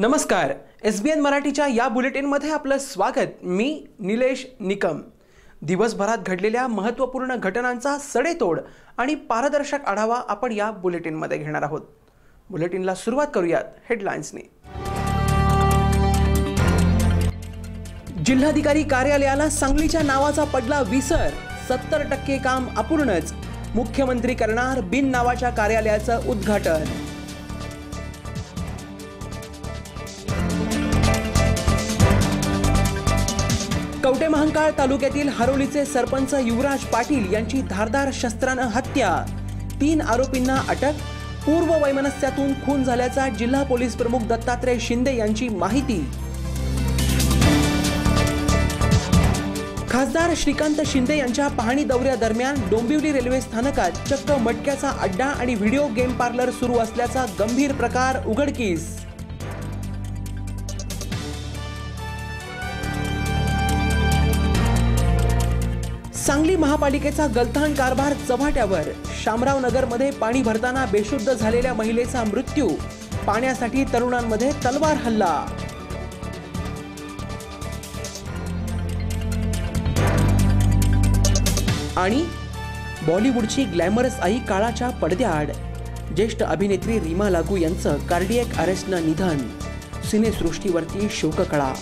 नमस्कार. एस बी एन मराठीच्या या बुलेटिनमध्ये आपलं स्वागत. मी निलेश निकम. दिवसभरात घडलेल्या महत्त्वपूर्ण घटनांचा सडेतोड आणि पारदर्शक आढावा आपण या बुलेटिनमध्ये घेणार आहोत. बुलेटिनला सुरुवात करूयात हेडलाईन्सनी जिल्हाधिकारी कार्यालयाला सांगलीच्या नावाचा पडला विसर. सत्तर टक्के काम अपूर्णच. मुख्यमंत्री करणार बिन नावाच्या कार्यालयाचं उद्घाटन. कवटे महांकाळ तालुक्यातील हरोलीचे सरपंच युवराज पाटील यांची धारदार शस्त्रानं हत्या. तीन आरोपींना अटक पूर्व वैमनस्यातून खून झाल्याचा जिल्हा पोलीस प्रमुख दत्तात्रय शिंदे यांची माहिती. खासदार श्रीकांत शिंदे यांच्या पाहणी दौऱ्यादरम्यान डोंबिवली रेल्वे स्थानकात चक्क मटक्याचा अड्डा आणि व्हिडिओ गेम पार्लर सुरू असल्याचा गंभीर प्रकार उघडकीस. सांगली महापालिकेचा गलथान कारभार चव्हाट्यावर. शामराव नगरमध्ये पाणी भरताना बेशुद्ध झालेल्या महिलेचा मृत्यू. पाण्यासाठी तरुणांमध्ये तलवार हल्ला. आणि बॉलिवूडची ग्लॅमरस आई काळाच्या पडद्याआड. ज्येष्ठ अभिनेत्री रीमा लागू यांचं कार्डियक अरेस्टनं निधन. सिनेसृष्टीवरती शोककळा.